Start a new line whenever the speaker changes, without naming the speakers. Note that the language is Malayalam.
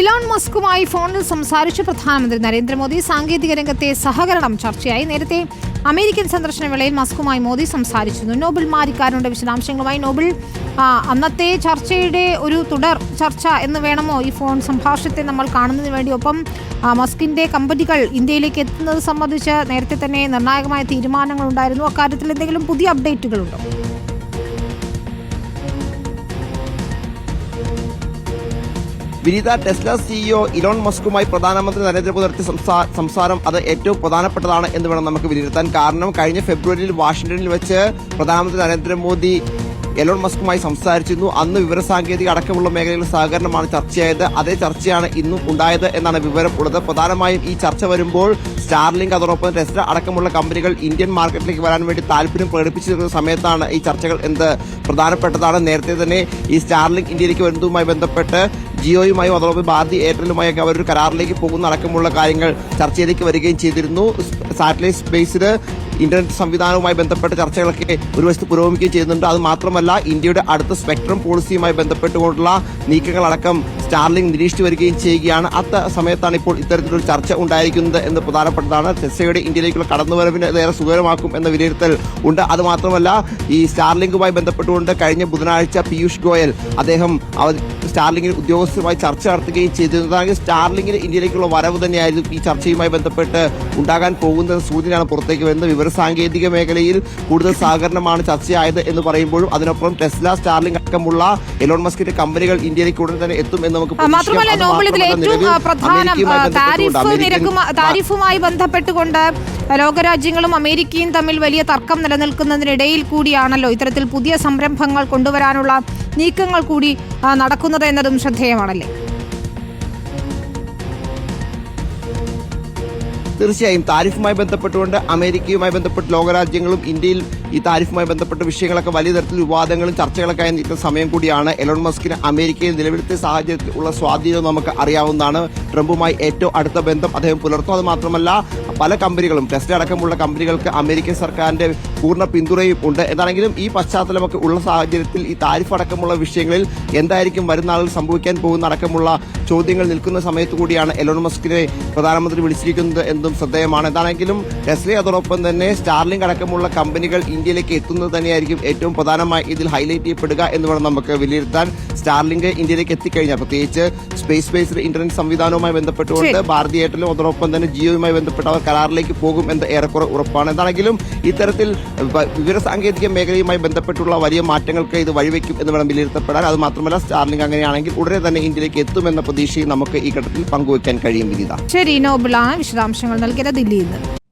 ഇലോൺ മസ്കുമായി ഫോണിൽ സംസാരിച്ച പ്രധാനമന്ത്രി നരേന്ദ്രമോദി സാങ്കേതിക രംഗത്തെ സഹകരണം ചർച്ചയായി. നേരത്തെ അമേരിക്കൻ സന്ദർശന വേളയിൽ മസ്കുമായി മോദി സംസാരിച്ചിരുന്നു. നോബിൾ മാരിക്കാരുണ്ട് വിശദാംശങ്ങളുമായി. നോബിൾ അന്നത്തെ ചർച്ചയുടെ ഒരു തുടർ ചർച്ച എന്ന് വേണമോ ഈ ഫോൺ സംഭാഷണത്തെ നമ്മൾ കാണുന്നതിന് വേണ്ടി? ഒപ്പം മസ്കിന്റെ കമ്പനികൾ ഇന്ത്യയിലേക്ക് എത്തുന്നത് സംബന്ധിച്ച് നേരത്തെ തന്നെ നിർണായകമായ തീരുമാനങ്ങൾ ഉണ്ടായിരുന്നു. അക്കാര്യത്തിൽ എന്തെങ്കിലും പുതിയ അപ്ഡേറ്റുകളുണ്ടോ?
വിനീത ടെസ്ല സിഇഒ ഇലോൺ മസ്കുമായി പ്രധാനമന്ത്രി നരേന്ദ്രമോദി നടത്തിയ സംസാരം അത് ഏറ്റവും പ്രധാനപ്പെട്ടതാണ് എന്ന് വേണം നമുക്ക് വിലയിരുത്താൻ. കാരണം കഴിഞ്ഞ ഫെബ്രുവരിയിൽ വാഷിംഗ്ടണിൽ വെച്ച് പ്രധാനമന്ത്രി നരേന്ദ്രമോദി എലോൺ മസ്കുമായി സംസാരിച്ചിരുന്നു. അന്ന് വിവരസാങ്കേതിക അടക്കമുള്ള മേഖലയിൽ സഹകരണമാണ് ചർച്ചയായത്. അതേ ചർച്ചയാണ് ഇന്നും ഉണ്ടായത് എന്നാണ് വിവരം ഉള്ളത് പ്രധാനമായും ഈ ചർച്ച വരുമ്പോൾ സ്റ്റാർലിങ്ക് അതോടൊപ്പം ടെസ്ല അടക്കമുള്ള കമ്പനികൾ ഇന്ത്യൻ മാർക്കറ്റിലേക്ക് വരാൻ വേണ്ടി താല്പര്യം പ്രകടിപ്പിച്ചിരുന്ന സമയത്താണ് ഈ ചർച്ചകൾ എന്ത് പ്രധാനപ്പെട്ടതാണ്. നേരത്തെ തന്നെ ഈ സ്റ്റാർലിങ്ക് ഇന്ത്യയിലേക്ക് വരുന്നതുമായി ബന്ധപ്പെട്ട് ജിയോയുമായും അതോടൊപ്പം ഭാരതി എയർടെല്ലുമായൊക്കെ അവരൊരു കരാറിലേക്ക് പോകുന്ന അടക്കമുള്ള കാര്യങ്ങൾ ചർച്ചയിലേക്ക് വരികയും ചെയ്തിരുന്നു. സാറ്റലൈറ്റ് സ്പേസിൽ ഇന്റർനെറ്റ് സംവിധാനവുമായി ബന്ധപ്പെട്ട ചർച്ചകളൊക്കെ ഒരു വശത്ത് പുരോഗമിക്കുകയും ചെയ്യുന്നുണ്ട്. അത് മാത്രമല്ല ഇന്ത്യയുടെ അടുത്ത സ്പെക്ട്രം പോളിസിയുമായി ബന്ധപ്പെട്ടുകൊണ്ടുള്ള നീക്കങ്ങളടക്കം സ്റ്റാർലിംഗ് നിരീക്ഷിച്ചു വരികയും ചെയ്യുകയാണ്. അത്ത സമയത്താണ് ഇപ്പോൾ ഇത്തരത്തിലൊരു ചർച്ച ഉണ്ടായിരിക്കുന്നത് എന്ന് പ്രധാനപ്പെട്ടതാണ്. ടെസ്സയുടെ ഇന്ത്യയിലേക്കുള്ള കടന്നുവരവിന് ഏറെ സുഖകരമാക്കും എന്ന വിലയിരുത്തൽ ഉണ്ട്. അതുമാത്രമല്ല ഈ സ്റ്റാർലിങ്കുമായി ബന്ധപ്പെട്ടുകൊണ്ട് കഴിഞ്ഞ ബുധനാഴ്ച പീയൂഷ് ഗോയൽ അദ്ദേഹം സ്റ്റാർലിംഗിന് ഉദ്യോഗസ്ഥരുമായി ചർച്ച നടത്തുകയും ചെയ്തിരുന്നതാണെങ്കിൽ സ്റ്റാർലിംഗിന് ഇന്ത്യയിലേക്കുള്ള വരവ് തന്നെയായിരുന്നു ഈ ചർച്ചയുമായി ബന്ധപ്പെട്ട് ഉണ്ടാകാൻ പോകുന്ന സൂചനയാണ് പുറത്തേക്ക് വരുന്നത്. വിവരസാങ്കേതിക മേഖലയിൽ കൂടുതൽ സഹകരണമാണ് ചർച്ചയായത് എന്ന് പറയുമ്പോഴും അതിനൊപ്പം ടെസ്ല സ്റ്റാർലിംഗ് അടക്കമുള്ള എലോൺ മസ്കിന്റെ കമ്പനികൾ ഇന്ത്യയിലേക്ക് ഉടൻ തന്നെ എത്തും നമുക്ക്
മാത്രമല്ല. നോബിൾ ഇതിൽ ഏറ്റവും പ്രധാനം താരിഫ്
അമേരിക്കൻ
താരിഫുമായി ബന്ധപ്പെട്ടുകൊണ്ട് ലോകരാജ്യങ്ങളും അമേരിക്കയും തമ്മിൽ വലിയ തർക്കം നിലനിൽക്കുന്നതിനിടയിൽ കൂടിയാണല്ലോ ഇത്തരത്തിൽ പുതിയ സംരംഭങ്ങൾ കൊണ്ടുവരാനുള്ള നീക്കങ്ങൾ കൂടി നടക്കുന്നത് എന്നതും ശ്രദ്ധേയമാണല്ലേ
തീർച്ചയായും താരിഫുമായി ബന്ധപ്പെട്ടുകൊണ്ട് അമേരിക്കയുമായി ബന്ധപ്പെട്ട് ലോകരാജ്യങ്ങളും ഇന്ത്യയിൽ ഈ താരിഫുമായി ബന്ധപ്പെട്ട വിഷയങ്ങളൊക്കെ വലിയ തരത്തിൽ വിവാദങ്ങളും ചർച്ചകളൊക്കെ ആയി നിൽക്കുന്ന സമയം കൂടിയാണ്. എലോൺ മസ്കിന് അമേരിക്കയിൽ നിലവിലത്തെ സാഹചര്യത്തിൽ ഉള്ള സ്വാധീനം നമുക്ക് അറിയാവുന്നതാണ്. ട്രംപുമായി ഏറ്റവും അടുത്ത ബന്ധം അദ്ദേഹം പുലർത്തും. അത് മാത്രമല്ല പല കമ്പനികളും ടെസ്റ്റ് അടക്കമുള്ള കമ്പനികൾക്ക് അമേരിക്കൻ സർക്കാരിന്റെ പൂർണ പിന്തുണയും ഉണ്ട്. എന്താണെങ്കിലും ഈ പശ്ചാത്തലമൊക്കെ ഉള്ള സാഹചര്യത്തിൽ ഈ താരിഫ് അടക്കമുള്ള വിഷയങ്ങളിൽ എന്തായിരിക്കും വരുന്ന സംഭവിക്കാൻ പോകുന്ന അടക്കമുള്ള ചോദ്യങ്ങൾ നിൽക്കുന്ന സമയത്ത് കൂടിയാണ് എലോൺ മസ്കിനെ പ്രധാനമന്ത്രി വിളിച്ചിരിക്കുന്നത് എന്നും ശ്രദ്ധേയമാണ്. എന്താണെങ്കിലും ടെസ്ല അതോടൊപ്പം തന്നെ സ്റ്റാർലിംഗ് അടക്കമുള്ള കമ്പനികൾ ഇന്ത്യയിലേക്ക് എത്തുന്നത് തന്നെയായിരിക്കും ഏറ്റവും പ്രധാനമായി ഇതിൽ ഹൈലൈറ്റ് ചെയ്യപ്പെടുക എന്ന് വേണം നമുക്ക് വിലയിരുത്താൻ. സ്റ്റാർലിംഗ് ഇന്ത്യയിലേക്ക് എത്തിക്കഴിഞ്ഞാൽ പ്രത്യേകിച്ച് സ്പേസ് ബേസ്ഡ് ഇന്റർനെറ്റ് സംവിധാനവുമായി ബന്ധപ്പെട്ടുകൊണ്ട്. ഭാരതി എയർടെലും അതോടൊപ്പം തന്നെ ജിയോയുമായി ബന്ധപ്പെട്ട് അവർ കരാറിലേക്ക് പോകും എന്ന് ഏറെക്കുറെ ഉറപ്പാണ്. എന്താണെങ്കിലും ഇത്തരത്തിൽ വിവരസാങ്കേതിക മേഖലയുമായി ബന്ധപ്പെട്ടുള്ള വലിയ മാറ്റങ്ങൾക്ക് ഇത് വഴിവെക്കും എന്ന് വേണം വിലയിരുത്തപ്പെടാൻ. അത് മാത്രമല്ല സ്റ്റാർലിംഗ് അങ്ങനെയാണെങ്കിൽ ഉടനെ തന്നെ ഇന്ത്യയിലേക്ക് എത്തുമെന്ന പ്രതീക്ഷയും നമുക്ക് ഈ ഘട്ടത്തിൽ പങ്കുവയ്ക്കാൻ കഴിയും വിനിത.
ശരി നോബിളാണ് വിശദാംശങ്ങൾ നൽകിയത് ദില്ലിയിൽ നിന്ന്.